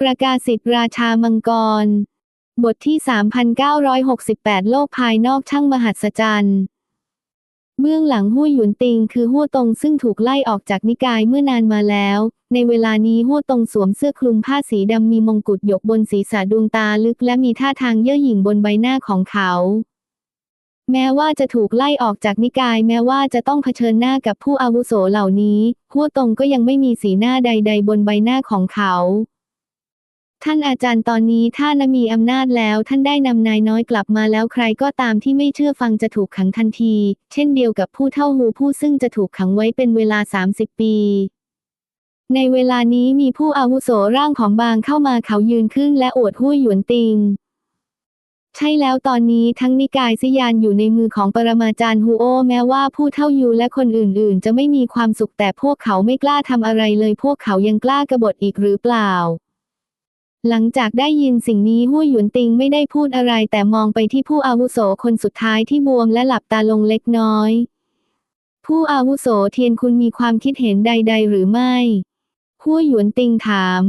ประกาศสิทธิราชามังกร บทที่ 3,968 โลกภายนอกช่างมหัศจรรย์เบื้องหลังหัวหยุนติงคือหัวตงซึ่งถูกไล่ออกจากนิกายเมื่อนานมาแล้ว ในเวลานี้หัวตงสวมเสื้อคลุมผ้าสีดำมีมงกุฎหยกบนศีรษะดวงตาลึกและมีท่าทางเย่อหยิ่งบนใบหน้าของเขา แม้ว่าจะถูกไล่ออกจากนิกายแม้ว่าจะต้องเผชิญหน้ากับผู้อาวุโสเหล่านี้หัวตงก็ยังไม่มีสีหน้าใด ๆ บนใบหน้าของเขา ท่านอาจารย์ตอนนี้ท่านมีอำนาจแล้วท่านได้นำนายน้อยกลับมาแล้วใครก็ตามที่ไม่เชื่อฟังจะถูกขังทันที เช่นเดียวกับผู้เท่าหูผู้ซึ่งจะถูกขังไว้เป็นเวลา 30 ปี ในเวลานี้มีผู้อาวุโสร่างของบางเข้ามาเขายืนขึ้นและอวดหุ้ยหยวนติง ใช่แล้วตอนนี้ทั้งนิกายซิยานอยู่ในมือของปรมาจารย์ฮูโอแม้ว่าผู้เท่ายูและคนอื่นๆ จะไม่มีความสุขแต่พวกเขาไม่กล้าทำอะไรเลยพวกเขายังกล้ากบฏอีกหรือเปล่า หลังจากได้ยินสิ่งนี้หุ้ยหยวนติงไม่ได้พูดอะไรแต่มองไปที่ผู้อาวุโสคนสุดท้ายที่บวมและหลับตาลงเล็กน้อย ผู้อาวุโสเทียนคุณมีความคิดเห็นใด ๆ หรือไม่หุ้หยวนติงถาม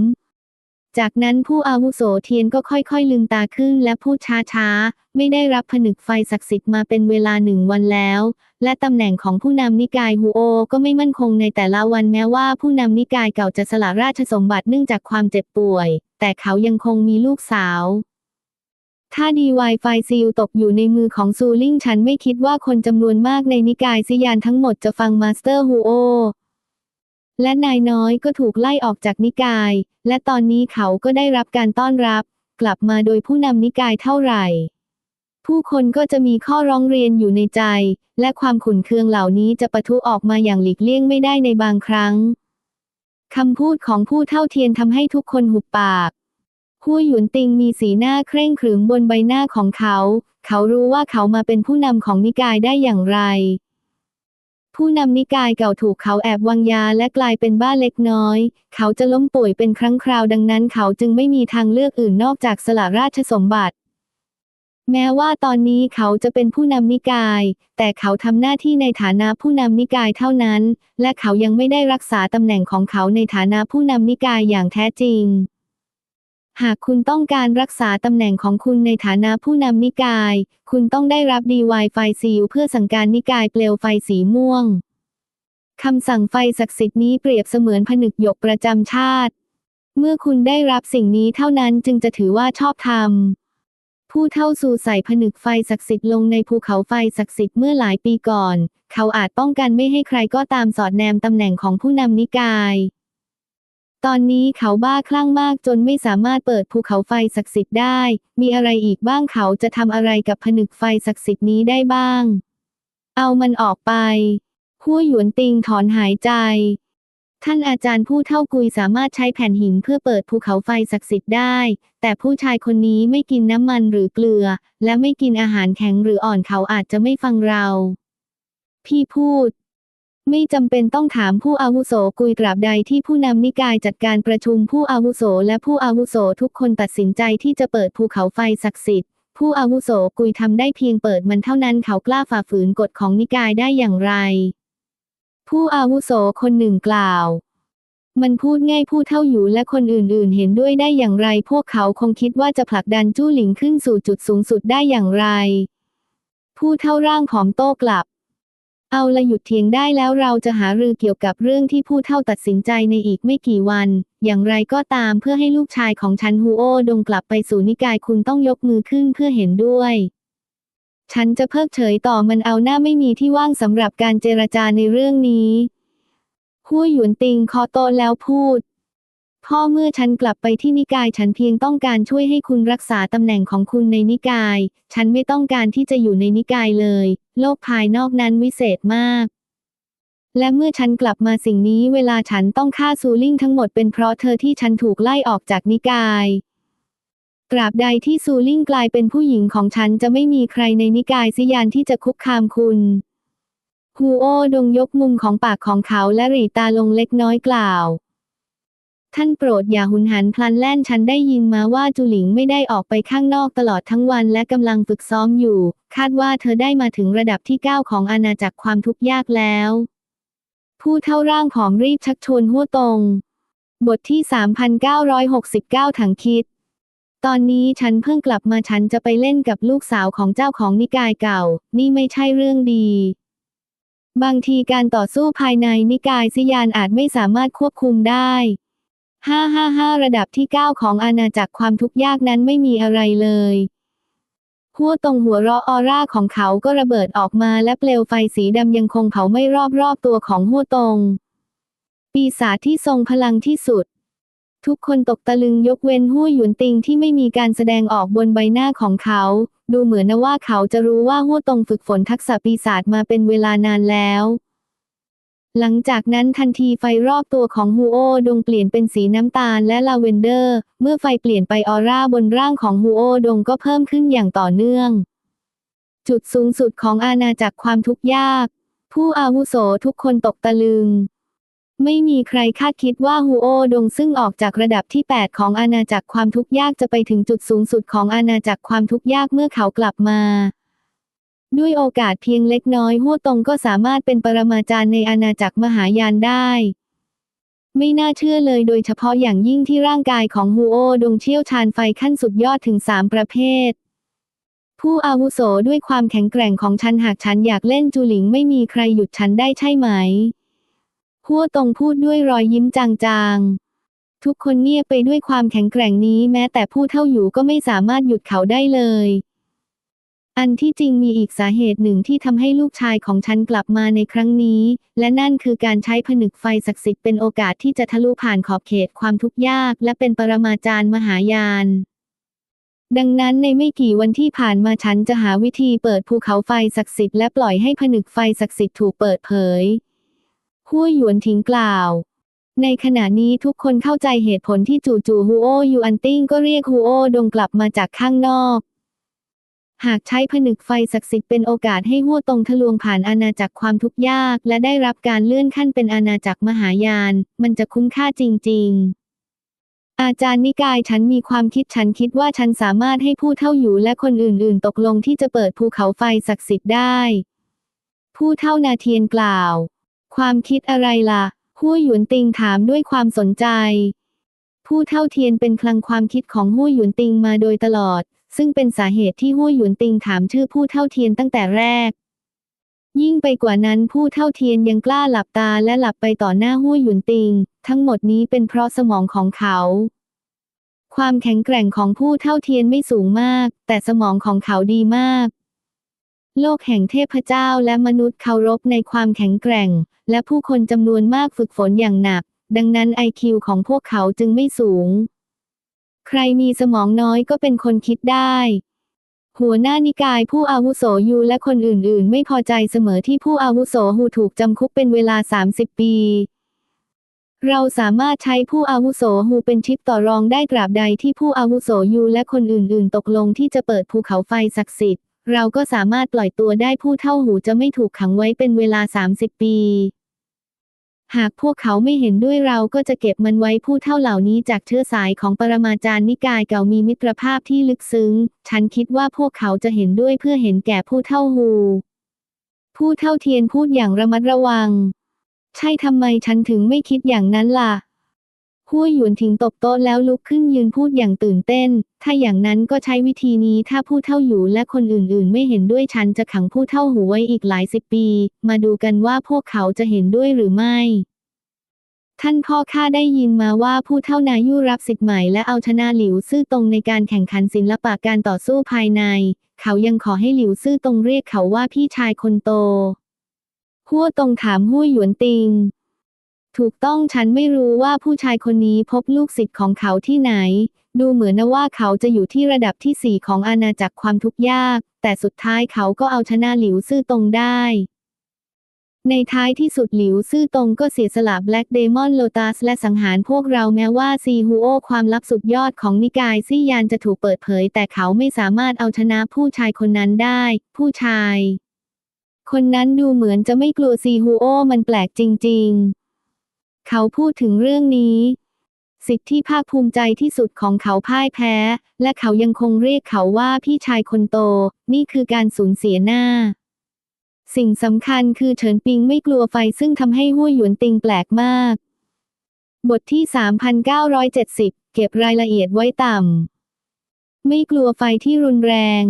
จากนั้นผู้อาวุโสเทียนก็ค่อยๆ ลืมตาขึ้นและพูดช้าๆ ไม่ได้รับผนึกไฟศักดิ์สิทธิ์มาเป็นเวลาหนึ่งวันแล้ว และตำแหน่งของผู้นำนิกายฮูโอ ก็ไม่มั่นคงในแต่ละวันแม้ว่าผู้นำนิกายเก่าจะสละราชสมบัติเนื่องจากความเจ็บป่วย แต่เขายังคงมีลูกสาว ถ้าดีไวไฟซีลตกอยู่ในมือของซูลิงฉันไม่คิดว่าคนจำนวนมากในนิกายซิยานทั้งหมดจะฟังมาสเตอร์ฮูโอและนายน้อยก็ถูกไล่ออกจากนิกาย และตอนนี้เขาก็ได้รับการต้อนรับ กลับมาโดยผู้นำนิกายเท่าไหร่ ผู้คนก็จะมีข้อร้องเรียนอยู่ในใจ และความขุ่นเคืองเหล่านี้จะปะทุออกมาอย่างหลีกเลี่ยงไม่ได้ในบางครั้ง คำพูดของผู้เท่าเทียนทำให้ทุกคนหุบปากผู้หยุนติงมีสีหน้าเคร่งขรึมบนใบหน้าของเขา เขารู้ว่าเขามาเป็นผู้นำของนิกายได้อย่างไร ผู้นำนิกายเก่าถูกเขาแอบวางยาและกลายเป็นบ้าเล็กน้อย เขาจะล้มป่วยเป็นครั้งคราวดังนั้นเขาจึงไม่มีทางเลือกอื่นนอกจากสละราชสมบัติ แม้ว่าตอนนี้เขาจะเป็นผู้นำนิกาย แต่เขาทำหน้าที่ในฐานะผู้นำนิกายเท่านั้น และเขายังไม่ได้รักษาตำแหน่งของเขาในฐานะผู้นำนิกายอย่างแท้จริง หากคุณต้องการรักษาตำแหน่งของคุณในฐานะผู้นำนิกาย คุณต้องได้รับดีวายไฟซีเพื่อสั่งการนิกายเปลวไฟสีม่วงคำสั่งไฟศักดิ์สิทธิ์นี้เปรียบเสมือนผนึกหยกประจำชาติ เมื่อคุณได้รับสิ่งนี้เท่านั้นจึงจะถือว่าชอบธรรม ผู้เท่าสู่ใส่ผนึกไฟศักดิ์สิทธิ์ลงในภูเขาไฟศักดิ์สิทธิ์เมื่อหลายปีก่อน เขาอาจป้องกันไม่ให้ใครก็ตามสอดแนมตำแหน่งของผู้นำนิกาย ตอนนี้เขาบ้าคลั่งมากจนไม่สามารถเปิดภูเขาไฟศักดิ์สิทธิ์ได้ มีอะไรอีกบ้างเขาจะทำอะไรกับผนึกไฟศักดิ์สิทธิ์นี้ได้บ้าง เอามันออกไปหัวหยวนติงถอนหายใจ ท่านอาจารย์ผู้เท่ากุยสามารถใช้แผ่นหินเพื่อเปิดภูเขาไฟศักดิ์สิทธิ์ได้ แต่ผู้ชายคนนี้ไม่กินน้ำมันหรือเกลือ และไม่กินอาหารแข็งหรืออ่อนเขาอาจจะไม่ฟังเรา พี่พูด ไม่จำเป็นต้องถามผู้อาวุโสกุยตราบใดที่ผู้นำนิกายจัดการประชุมผู้อาวุโสและผู้อาวุโสทุกคนตัดสินใจที่จะเปิดภูเขาไฟศักดิ์สิทธิ์ผู้อาวุโสกุยทำได้เพียงเปิดมันเท่านั้นเขากล้าฝ่าฝืนกฎของนิกายได้อย่างไร ผู้อาวุโสคนหนึ่งกล่าว มันพูดง่ายผู้เท่าอยู่และคนอื่นๆ เห็นด้วยได้อย่างไร พวกเขาคงคิดว่าจะผลักดันจู้หลิงขึ้นสู่จุดสูงสุดได้อย่างไร ผู้เท่าร่างผอมโต้กลับ เอาละหยุดเถียงได้แล้วเราจะหารือเกี่ยวกับเรื่องที่ผู้เท่าตัดสินใจในอีกไม่กี่วัน อย่างไรก็ตามเพื่อให้ลูกชายของฉันฮูโอดงกลับไปสู่นิกายคุณต้องยกมือขึ้นเพื่อเห็นด้วย ฉันจะเพิกเฉยต่อมันเอาหน้าไม่มีที่ว่างสำหรับการเจรจาในเรื่องนี้หัวหยวนติงคอโตแล้วพูด พ่อเมื่อฉันกลับไปที่นิกายฉันเพียงต้องการช่วยให้คุณรักษาตำแหน่งของคุณในนิกาย ฉันไม่ต้องการที่จะอยู่ในนิกายเลย โลกภายนอกนั้นวิเศษมาก และเมื่อฉันกลับมาสิ่งนี้เวลาฉันต้องฆ่าซูลิ่งทั้งหมดเป็นเพราะเธอที่ฉันถูกไล่ออกจากนิกาย ตราบใดที่ซูลิ่งกลายเป็นผู้หญิงของฉันจะไม่มีใครในนิกายซิยานที่จะคุกคามคุณฮูโอดงยกมุมของปากของเขาและหรีตาลงเล็กน้อยกล่าว ท่านโปรดอย่าหุนหันพลันแล่นฉันได้ยินมาว่าจูหลิงไม่ได้ออกไปข้างนอกตลอดทั้งวันและกำลังฝึกซ้อมอยู่ คาดว่าเธอได้มาถึงระดับที่9ของอาณาจักรความทุกข์ยากแล้ว ผู้เท่าร่างผอมรีบชักชวนหัวตรง บทที่ 3,969 ถังคิด ตอนนี้ฉันเพิ่งกลับมาฉันจะไปเล่นกับลูกสาวของเจ้าของนิกายเก่า นี่ไม่ใช่เรื่องดี บางทีการต่อสู้ภายในนิกายซิยานอาจไม่สามารถควบคุมได้555ระดับที่9ของอาณาจักรความทุกข์ยากนั้นไม่มีอะไรเลยหัวตรงหัวเราะออร่าของเขาก็ระเบิดออกมาและเปลวไฟสีดำยังคงเผาไม่รอบๆตัวของหัวตรง ปีศาจที่ทรงพลังที่สุด ทุกคนตกตะลึงยกเว้นหัวหยุนติงที่ไม่มีการแสดงออกบนใบหน้าของเขา ดูเหมือนนะว่าเขาจะรู้ว่าหัวตรงฝึกฝนทักษะปีศาจมาเป็นเวลานานแล้ว หลังจากนั้นทันทีไฟรอบตัวของฮูโอดงเปลี่ยนเป็นสีน้ำตาลและลาเวนเดอร์ เมื่อไฟเปลี่ยนไปออร่าบนร่างของฮูโอดงก็เพิ่มขึ้นอย่างต่อเนื่อง จุดสูงสุดของอาณาจักรความทุกข์ยาก ผู้อาวุโสทุกคนตกตะลึง ไม่มีใครคาดคิดว่าฮูโอดงซึ่งออกจากระดับที่ 8 ของอาณาจักรความทุกข์ยากจะไปถึงจุดสูงสุดของอาณาจักรความทุกข์ยากเมื่อเขากลับมา ด้วยโอกาสเพียงเล็กน้อยหัวตงก็สามารถเป็นปรมาจารย์ในอาณาจักรมหายานได้ ไม่น่าเชื่อเลยโดยเฉพาะอย่างยิ่งที่ร่างกายของฮูโอดงเชี่ยวชาญไฟขั้นสุดยอดถึง 3 ประเภทผู้อาวุโสด้วยความแข็งแกร่งของฉันหากฉันอยากเล่นจูหลิงไม่มีใครหยุดฉันได้ใช่ไหม หัวตรงพูดด้วยรอยยิ้มจางๆ ทุกคนเงียบไปด้วยความแข็งแกร่งนี้แม้แต่ผู้เท่าอยู่ก็ไม่สามารถหยุดเขาได้เลย อันที่จริงมีอีกสาเหตุหนึ่งที่ทำให้ลูกชายของฉันกลับมาในครั้งนี้ และนั่นคือการใช้ผนึกไฟศักดิ์สิทธิ์เป็นโอกาสที่จะทะลุผ่านขอบเขตความทุกข์ยาก และเป็นปรมาจารย์มหายานดังนั้นในไม่กี่วันที่ผ่านมาฉันจะหาวิธีเปิดภูเขาไฟศักดิ์สิทธิ์และปล่อยให้ผนึกไฟศักดิ์สิทธิ์ถูกเปิดเผย หัวหยวนทิ้งกล่าว ในขณะนี้ทุกคนเข้าใจเหตุผลที่จู่ๆฮูโอยูอันติ้งก็เรียกฮูโอดงกลับมาจากข้างนอก หากใช้ผนึกไฟศักดิ์สิทธิ์เป็นโอกาสให้หัวตรงทะลวงผ่านอาณาจักรความทุกข์ยาก และได้รับการเลื่อนขั้นเป็นอาณาจักรมหายาน มันจะคุ้มค่าจริง ๆอาจารย์นิกายฉันมีความคิดฉันคิดว่าฉันสามารถให้ผู้เท่าอยู่และคนอื่นๆ ตกลงที่จะเปิดภูเขาไฟศักดิ์สิทธิ์ได้ ผู้เท่านาเทียนกล่าว ความคิดอะไรล่ะหัวหยวนติงถามด้วยความสนใจ ผู้เท่าเทียนเป็นคลังความคิดของหัวหยวนติงมาโดยตลอด ซึ่งเป็นสาเหตุที่หัวหยวนติงถามชื่อผู้เท่าเทียนตั้งแต่แรก ยิ่งไปกว่านั้นผู้เท่าเทียนยังกล้าหลับตาและหลับไปต่อหน้าหัวหยวนติง ทั้งหมดนี้เป็นเพราะสมองของเขา ความแข็งแกร่งของผู้เท่าเทียนไม่สูงมาก แต่สมองของเขาดีมาก โลกแห่งเทพเจ้าและมนุษย์เคารพในความแข็งแกร่ง และผู้คนจำนวนมากฝึกฝนอย่างหนัก ดังนั้นไอคิวของพวกเขาจึงไม่สูง ใครมีสมองน้อยก็เป็นคนคิดได้ หัวหน้านิกายผู้อาวุโสยูและคนอื่นๆ ไม่พอใจเสมอที่ผู้อาวุโสฮูถูกจำคุกเป็นเวลา 30 ปี เราสามารถใช้ผู้อาวุโสฮูเป็นชิปต่อรองได้ตราบใดที่ผู้อาวุโสยูและคนอื่นๆ ตกลงที่จะเปิดภูเขาไฟศักดิ์สิทธิ์ เราก็สามารถปล่อยตัวได้ผู้เท่าหูจะไม่ถูกขังไว้เป็นเวลา 30 ปี หากพวกเขาไม่เห็นด้วยเราก็จะเก็บมันไว้ผู้เท่าเหล่านี้จากเชื้อสายของปรมาจารย์นิกายเก่ามีมิตรภาพที่ลึกซึ้ง ฉันคิดว่าพวกเขาจะเห็นด้วยเพื่อเห็นแก่ผู้เท่าหู ผู้เท่าเทียนพูดอย่างระมัดระวัง ใช่ทำไมฉันถึงไม่คิดอย่างนั้นล่ะ หัวหยวนทิ้งตบโต๊ะแล้วลุกขึ้นยืนพูดอย่างตื่นเต้น ถ้าอย่างนั้นก็ใช้วิธีนี้ถ้าผู้เท่าอยู่และคนอื่นๆ ไม่เห็นด้วยฉันจะขังผู้เท่าหูไว้อีกหลายสิบปี มาดูกันว่าพวกเขาจะเห็นด้วยหรือไม่ ท่านพ่อข้าได้ยินมาว่าผู้เท่านายุรับสิทธิ์ใหม่และเอาชนะหลิวซื่อตรงในการแข่งขันศิลปะการต่อสู้ภายใน เขายังขอให้หลิวซื่อตรงเรียกเขาว่าพี่ชายคนโตหัวตรงถามหัวหยวนติง ถูกต้องฉันไม่รู้ว่าผู้ชายคนนี้พบลูกศิษย์ของเขาที่ไหน ดูเหมือนนะว่าเขาจะอยู่ที่ระดับที่สี่ของอาณาจักรความทุกข์ยาก แต่สุดท้ายเขาก็เอาชนะหลิวซื่อตรงได้ ในท้ายที่สุดหลิวซื่อตรงก็เสียสละแบล็กเดมอนโลตัสและสังหารพวกเราแม้ว่าซีฮูโอความลับสุดยอดของนิกายซี่ยานจะถูกเปิดเผย แต่เขาไม่สามารถเอาชนะผู้ชายคนนั้นได้ ผู้ชาย คนนั้นดูเหมือนจะไม่กลัวซีฮูโอมันแปลกจริง ๆ เขาพูดถึงเรื่องนี้ สิทธิที่ภาคภูมิใจที่สุดของเขาพ่ายแพ้ และเขายังคงเรียกเขาว่าพี่ชายคนโต นี่คือการสูญเสียหน้า สิ่งสำคัญคือเฉินปิงไม่กลัวไฟซึ่งทำให้หัวหยวนติงแปลกมาก บทที่ 3,970 เก็บรายละเอียดไว้ต่ำ ไม่กลัวไฟที่รุนแรง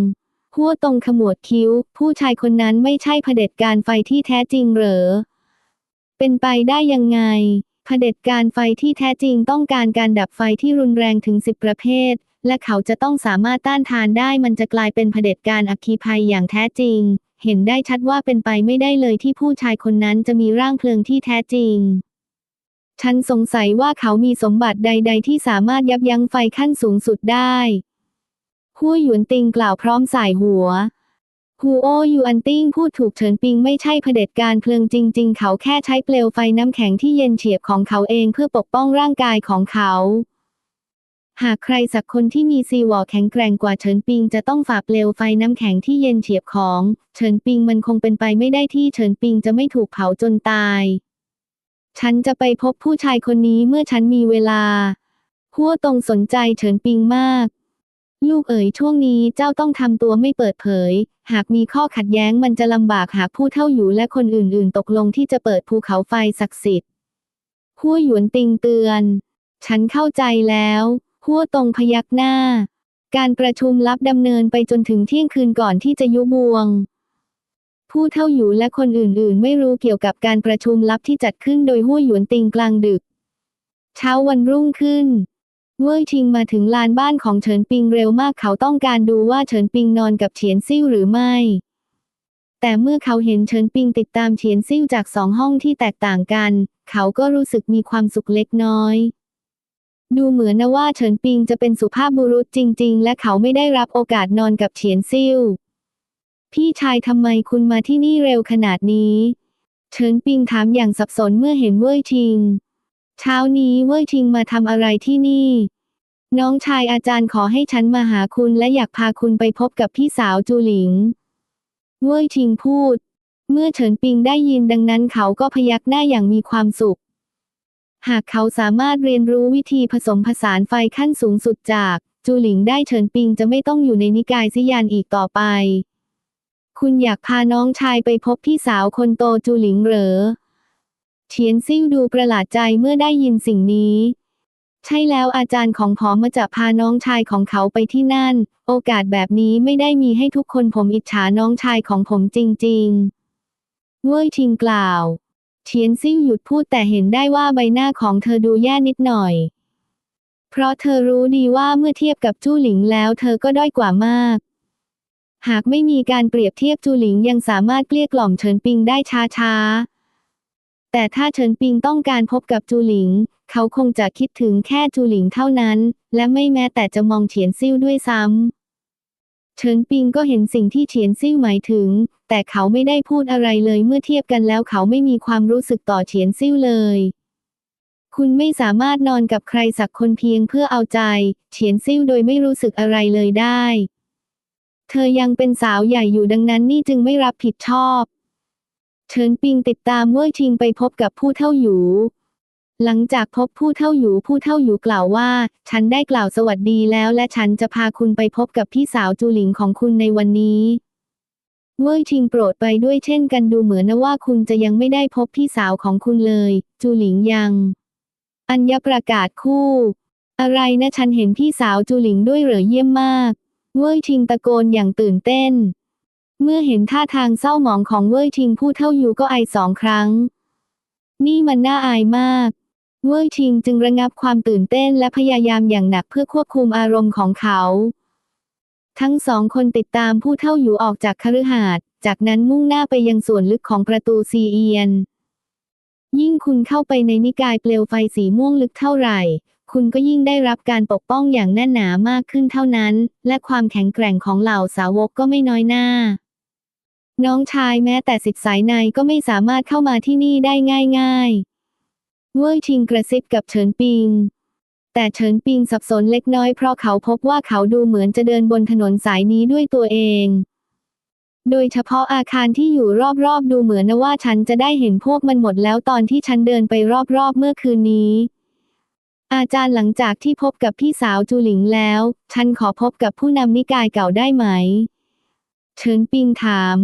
หัวตรงขมวดคิ้ว ผู้ชายคนนั้นไม่ใช่เผด็จการไฟที่แท้จริงเหรอ เป็นไปได้ยังไงเผด็จการไฟที่แท้จริงต้องการการดับไฟที่รุนแรงถึงสิบประเภท และเขาจะต้องสามารถต้านทานได้มันจะกลายเป็นเผด็จการอัคคีภัยอย่างแท้จริง เห็นได้ชัดว่าเป็นไปไม่ได้เลยที่ผู้ชายคนนั้นจะมีร่างเพลิงที่แท้จริง ฉันสงสัยว่าเขามีสมบัติใด ๆ ที่สามารถยับยั้งไฟขั้นสูงสุดได้หัวหยวนติงกล่าวพร้อมสายหัว ฮูโอยูอันติ้งพูดถูกเฉินปิงไม่ใช่เผด็จการเพลิงจริง ๆ เขาแค่ใช้เปลวไฟน้ำแข็งที่เย็นเฉียบของเขาเองเพื่อปกป้องร่างกายของเขา หากใครสักคนที่มีซีวอร์แข็งแกร่งกว่าเฉินปิงจะต้องฝ่าเปลวไฟน้ำแข็งที่เย็นเฉียบของเฉินปิงมันคงเป็นไปไม่ได้ที่เฉินปิงจะไม่ถูกเผาจนตาย ฉันจะไปพบผู้ชายคนนี้เมื่อฉันมีเวลาหัวตรงสนใจเฉินปิงมาก ลูกเอ๋ยช่วงนี้เจ้าต้องทำตัวไม่เปิดเผย หากมีข้อขัดแย้งมันจะลำบากหากผู้เท่าอยู่และคนอื่นๆ ตกลงที่จะเปิดภูเขาไฟศักดิ์สิทธิ์หัวหยวนติงเตือน ฉันเข้าใจแล้วหัวตรงพยักหน้า การประชุมลับดำเนินไปจนถึงเที่ยงคืนก่อนที่จะยุบวง ผู้เท่าอยู่และคนอื่นๆ ไม่รู้เกี่ยวกับการประชุมลับที่จัดขึ้นโดยหัวหยวนติงกลางดึก เช้าวันรุ่งขึ้น เว่ยชิงมาถึงลานบ้านของเฉินปิงเร็วมากเขาต้องการดูว่าเฉินปิงนอนกับเฉียนซิ่วหรือไม่ แต่เมื่อเขาเห็นเฉินปิงติดตามเฉียนซิ่วจากสองห้องที่แตกต่างกัน เขาก็รู้สึกมีความสุขเล็กน้อย ดูเหมือนนะว่าเฉินปิงจะเป็นสุภาพบุรุษจริง ๆ และเขาไม่ได้รับโอกาสนอนกับเฉียนซิ่ว พี่ชายทำไมคุณมาที่นี่เร็วขนาดนี้ เฉินปิงถามอย่างสับสนเมื่อเห็นเว่ยชิง เช้านี้เว่ยชิงมาทำอะไรที่นี่ น้องชายอาจารย์ขอให้ฉันมาหาคุณและอยากพาคุณไปพบกับพี่สาวจูหลิง เว่ยชิงพูด เมื่อเฉินปิงได้ยินดังนั้นเขาก็พยักหน้าอย่างมีความสุข หากเขาสามารถเรียนรู้วิธีผสมผสานไฟขั้นสูงสุดจาก จูหลิงได้เฉินปิงจะไม่ต้องอยู่ในนิกายซิยานอีกต่อไป คุณอยากพาน้องชายไปพบพี่สาวคนโตจูหลิงเหรอ เฉียนซิ่วดูประหลาดใจเมื่อได้ยินสิ่งนี้ ใช่แล้วอาจารย์ของผอมมาจะพาน้องชายของเขาไปที่นั่น โอกาสแบบนี้ไม่ได้มีให้ทุกคนผมอิจฉาน้องชายของผมจริงๆ เว่ยชิงกล่าวเฉียนซิ่วหยุดพูดแต่เห็นได้ว่าใบหน้าของเธอดูแย่นิดหน่อย เพราะเธอรู้ดีว่าเมื่อเทียบกับจู้หลิงแล้วเธอก็ด้อยกว่ามาก หากไม่มีการเปรียบเทียบจูหลิงยังสามารถเกลี้ยกล่อมเฉินปิงได้ช้าๆ แต่ถ้าเฉินปิงต้องการพบกับจูหลิง เขาคงจะคิดถึงแค่จูหลิงเท่านั้น และไม่แม้แต่จะมองเฉียนซิ่วด้วยซ้ำ เฉินปิงก็เห็นสิ่งที่เฉียนซิ่วหมายถึง แต่เขาไม่ได้พูดอะไรเลยเมื่อเทียบกันแล้วเขาไม่มีความรู้สึกต่อเฉียนซิ่วเลย คุณไม่สามารถนอนกับใครสักคนเพียงเพื่อเอาใจ เฉียนซิ่วโดยไม่รู้สึกอะไรเลยได้ เธอยังเป็นสาวใหญ่อยู่ดังนั้นนี่จึงไม่รับผิดชอบ เฉินปิงติดตามเว่ยชิงไปพบกับผู้เท่าหยูหลังจากพบผู้เท่าหยูผู้เท่าหยูกล่าวว่า ฉันได้กล่าวสวัสดีแล้วและฉันจะพาคุณไปพบกับพี่สาวจูหลิงของคุณในวันนี้เว่ยชิงโปรดไปด้วยเช่นกันดูเหมือนนะว่าคุณจะยังไม่ได้พบพี่สาวของคุณเลย จูหลิงยัง อัญญประกาศคู่ อะไรนะฉันเห็นพี่สาวจูหลิงด้วยเหรอเยี่ยมมาก เว่ยชิงตะโกนอย่างตื่นเต้น เมื่อเห็นท่าทางเศร้าหมองของเว่ยชิงผู้เท่าอยู่ก็ไอสองครั้ง นี่มันน่าอายมาก เว่ยชิงจึงระงับความตื่นเต้นและพยายามอย่างหนักเพื่อควบคุมอารมณ์ของเขา ทั้งสองคนติดตามผู้เท่าอยู่ออกจากคฤหาสน์จากนั้นมุ่งหน้าไปยังส่วนลึกของประตูซีเอียน ยิ่งคุณเข้าไปในนิกายเปลวไฟสีม่วงลึกเท่าไหร่ คุณก็ยิ่งได้รับการปกป้องอย่างแน่นหนามากขึ้นเท่านั้น และความแข็งแกร่งของเหล่าสาวกก็ไม่น้อยหน้า น้องชายแม้แต่สิทธิ์สายในก็ไม่สามารถเข้ามาที่นี่ได้ง่ายๆ เว่ยชิงกระซิบกับเฉินปิง แต่เฉินปิงสับสนเล็กน้อยเพราะเขาพบว่าเขาดูเหมือนจะเดินบนถนนสายนี้ด้วยตัวเอง โดยเฉพาะอาคารที่อยู่รอบๆดูเหมือนนะว่าฉันจะได้เห็นพวกมันหมดแล้วตอนที่ฉันเดินไปรอบๆเมื่อคืนนี้ อาจารย์หลังจากที่พบกับพี่สาวจูหลิงแล้ว ฉันขอพบกับผู้นำนิกายเก่าได้ไหม เฉิงปิงถาม